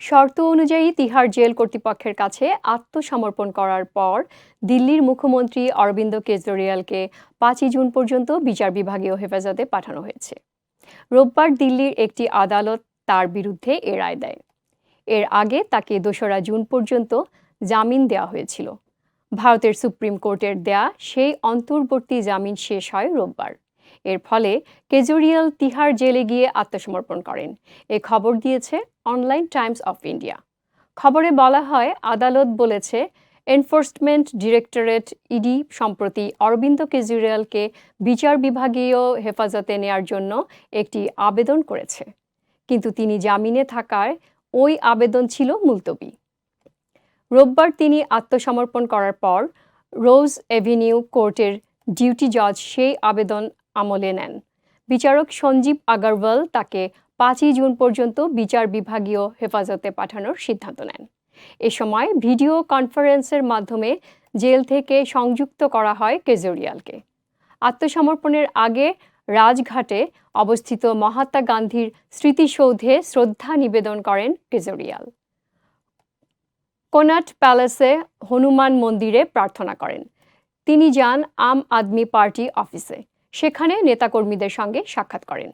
শর্ত অনুযায়ী তিহার জেল কর্তৃপক্ষের কাছে আত্মসমর্পণ করার পর দিল্লির মুখ্যমন্ত্রী অরবিন্দ কেজরিওয়ালকে পাঁচই জুন পর্যন্ত বিচার বিভাগীয় হেফাজতে পাঠানো হয়েছে। রোববার দিল্লির একটি আদালত তার বিরুদ্ধে এ রায় দেয়। এর আগে তাকে দোসরা জুন পর্যন্ত জামিন দেওয়া হয়েছিল। ভারতের সুপ্রিম কোর্টের দেয়া সেই অন্তর্বর্তী জামিন শেষ হয় রোববার। এর ফলে কেজরিওয়াল তিহার জেলে গিয়ে আত্মসমর্পণ করেন। এ খবর দিয়েছে অনলাইন টাইমস অফ ইন্ডিয়া। খবরে বলা হয়, আদালত বলেছে, এনফোর্সমেন্ট ডিরেক্টরেট ইডি সম্প্রতি অরবিন্দ কেজরিওয়ালকে বিচার বিভাগীয় হেফাজতে নেয়ার জন্য একটি আবেদন করেছে। কিন্তু তিনি জামিনে থাকায় ওই আবেদন ছিল মুলতবি। রোববার তিনি আত্মসমর্পণ করার পর রোজ এভিনিউ কোর্টের ডিউটি জজ সেই আবেদন আমলে নেন। বিচারক সঞ্জীব আগারওয়াল তাকে পাঁচই জুন পর্যন্ত বিচার বিভাগীয় হেফাজতে পাঠানোর সিদ্ধান্ত নেন। এ সময় ভিডিও কনফারেন্সের মাধ্যমে জেল থেকে সংযুক্ত করা হয় কেজরিয়ালকে আত্মসমর্পণের আগে রাজঘাটে অবস্থিত মহাত্মা গান্ধীর স্মৃতিসৌধে শ্রদ্ধা নিবেদন করেন কেজরিয়াল কোনাট প্যালেসে হনুমান মন্দিরে প্রার্থনা করেন। তিনি যান আম আদমি পার্টি অফিসে। সেখানে নেতাকর্মীদের সঙ্গে সাক্ষাৎ করেন।